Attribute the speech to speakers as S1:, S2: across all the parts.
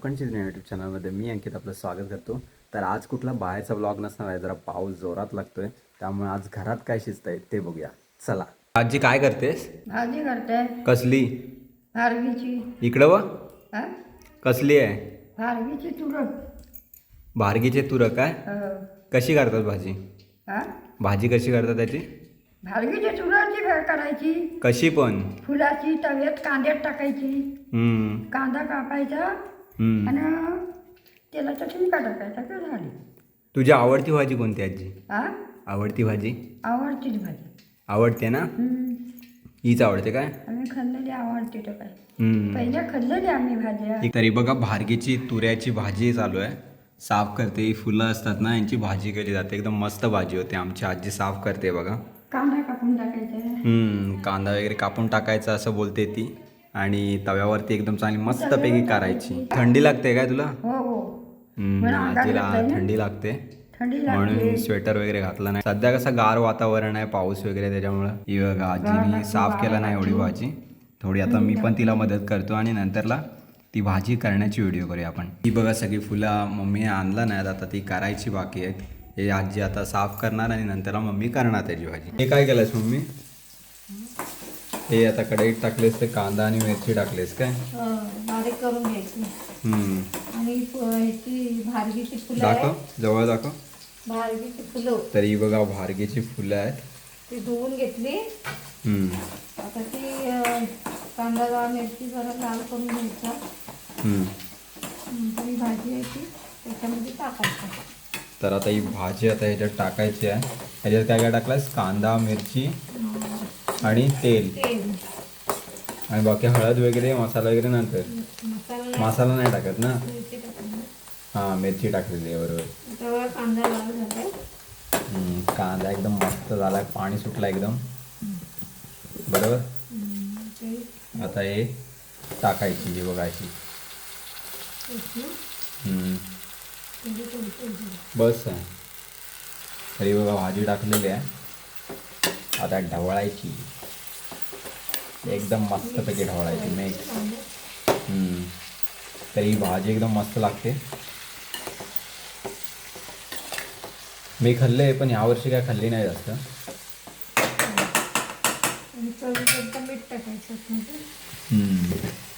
S1: कोकणची यूट्यूब चॅनलमध्ये मी अंकित आपलं स्वागत करतो. तर आज कुठला बाहेरचा ब्लॉग नसणार आहे जरा पाऊस जोरात लागतोय. त्यामुळे आज घरात काय शिजतंय ते बघूया. चला. आजी काय करतेस?
S2: भाजी करते.
S1: कसली?
S2: भारगीची
S1: इकडं व
S2: हा?
S1: कसली आहे?
S2: भारगीची तुरं.
S1: भारगीचे तुरं काय?
S2: हो.
S1: कशी करतात भाजी? भाजी कशी करतात त्याची?
S2: भारगीची तुराची काय करायची.
S1: कशी पण.
S2: फुलाची तव्यात कांद्यात टाकायची.
S1: हम्म,
S2: कांदा कापायचा. आणि तेलाचा ठिणका टाकायचा का झाली.
S1: तुझी आवडती भाजी कोणती आजी? आवडती भाजी?
S2: आवडतीच भाजी.
S1: आवडते ना. हीच आवडते काय?
S2: आम्ही खाल्लेली आवडते तर काय.
S1: हम्म.
S2: पहिल्या खाल्लेली आम्ही भाज्या.
S1: तरी बघा भारगीची तुऱ्याची भाजी चालू आहे. साफ करते ही फुलं असतात ना यांची भाजी केली जाते. एकदम मस्त भाजी होते. आमची आजी साफ करते बघा.
S2: कांदा कापून टाकायचा.
S1: हम्म, कांदा वगैरे कापून टाकायचा असं बोलते ती. आणि तव्यावरती एकदम चांगली मस्तपैकी करायची. थंडी लागते काय तुला?
S2: हो हो. ना.
S1: थंडी लागते. म्हणून स्वेटर वगैरे घातला नाही. सध्या कसं गार वातावरण आहे पाऊस वगैरे त्याच्यामुळं. ही बघा आजीने साफ केला नाही एवढी भाजी. थोडी आता मी पण तिला मदत करतो आणि नंतरला ती भाजी करण्याची व्हिडिओ करूया आपण. ही बघा सगळी फुलं मम्मीने आणला नाही आता ती करायची बाकी आहेत. हे आजी आता साफ करणार आणि नंतरला मम्मी करणार त्याची भाजी. हे काय केलंस मम्मी? हे आता कढईत टाकलेस ते कांदा आणि मिरची टाकलेस काय?
S3: बारीक करून घ्यायची.
S1: हम्म.
S3: आणि फ- ह्याची भारगीची फुलं आहेत.
S1: दाखव जवळ दाखव.
S3: भारगीची फुलं.
S1: तर बघा भारगीची फुलं आहेत.
S3: ती धुवून घेतली.
S1: हम्म.
S3: आता ती अं, कांदा जरा मिरची जरा लाल करून घ्यायचा.
S1: हम्म.
S3: नंतर ही भाजी आहे ती त्याच्यामध्ये टाकायचं.
S1: तर आता ही भाजी आता ह्याच्यात टाकायची आहे. ह्याच्यात काय काय टाकलास? कांदा मिरची आणि तेल.
S3: तेल.
S1: आणि बाकी हळद वगैरे मसाला वगैरे नंतर
S3: मसाला नाही,
S1: मसाला नाही टाकत. ना?
S3: मिरची टाकली
S1: हां मिरची टाकलेली आहे बरोबर.
S3: कांदा लाल झालाय
S1: हम्म, कांदा एकदम मस्त झाला पाणी सुटला एकदम. बरोबर?
S3: हम्म, ते
S1: आता हे टाकायची ही बघायची
S3: त्याची
S1: हम्म,
S3: थोडी थोडी थोडी.
S1: बस. आहे तरी बघा भाजी टाकलेली आहे. आता ढवळायची. एकदम मस्तपैकी ढवळायची मिक्स. तर ही भाजी एकदम मस्त लागते. मी खाल्ले पण यावर्षी काय खाल्ली नाही जास्त.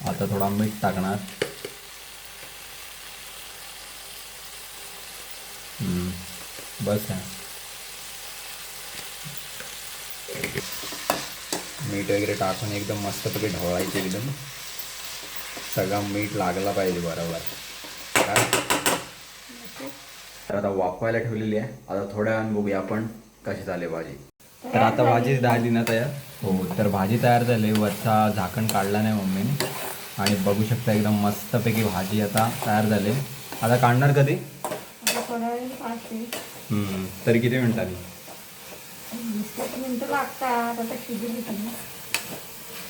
S1: आता थोडा मीठ टाकणार. बस आहे मीठ वगैरे टाकून एकदम मस्तपैकी ढवळायचे एकदम. सगळा मीठ लागला पाहिजे बरोबर? तर आता वाफवायला ठेवलेली आहे. आता थोड्या वेळानं बघूया आपण कशी झाली भाजी. तर आता भाजी झाली ना तयार? हो तर भाजी तयार झाली. वरचा झाकण काढला नाही मम्मीने. आणि बघू शकता एकदम मस्तपैकी भाजी आता तयार झाली. आता काढणार कधी. तरी किती मिनिटांनी
S3: वीस एक मिनटं लागतात आता शिजली ती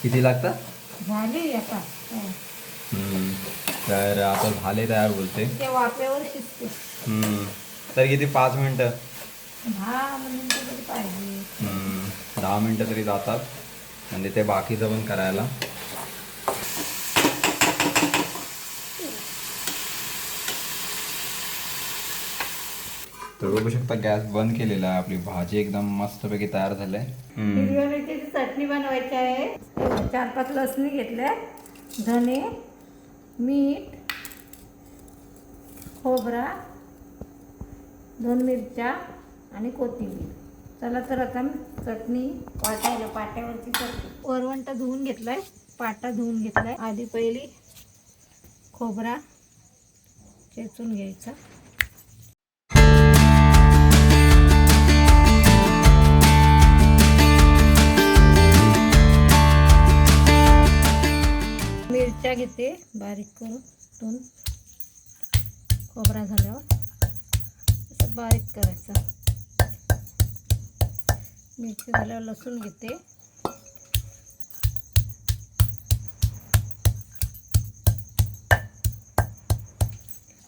S1: किती लागतात
S3: झाली आता हो.
S1: हम्म. तर आता झाले तयार बोलते
S3: त्या वाफेवर शिजते
S1: हम्म. तर किती पाच मिनटं
S3: दहा मिनिटं तरी पाहिजे
S1: हम्म. दहा मिनटं तरी जातात म्हणजे ते बाकीचं पण करायला तर बघू शकता गॅस बंद केलेला आहे. आपली भाजी एकदम मस्तपैकी तयार झाली आहे
S3: चटणी बनवायची आहे चार पाच लसणी घेतल्या. धने मीठ खोबरा दोन मिरच्या आणि कोथिंबीर. चला तर आता चटणी वाटायला पाट्यावरची चटणी. वरवंटा धुवून घेतलाय. पाटा धुवून घेतलाय. आधी पहिली खोबरा चेचून घ्यायचा. घेते. बारीक करून खोबरा झाल्यावर असं बारीक करायचं. मिरची झाल्यावर लसूण घेते.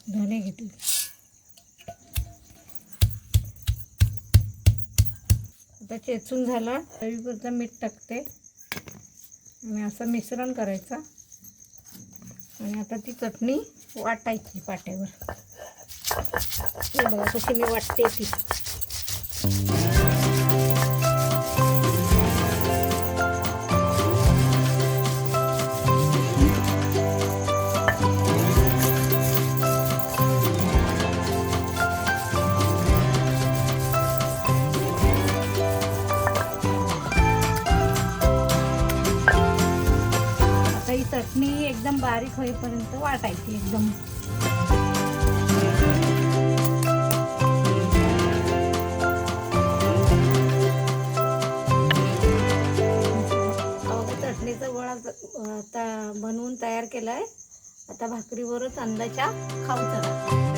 S3: धने घेते. आता चेचून झाला. चवीपुरतं मीठ टाकते. आणि असं मिश्रण करायचं. आणि आता ती चटणी वाटायची पाट्यावर. हे बघा कशी मी वाटते ती. बारीक होईपर्यंत वाटायची एकदम. चटणीचा गोळा आता बनवून तयार केलाय. आता भाकरीवरच अंदाच्या खाऊ चला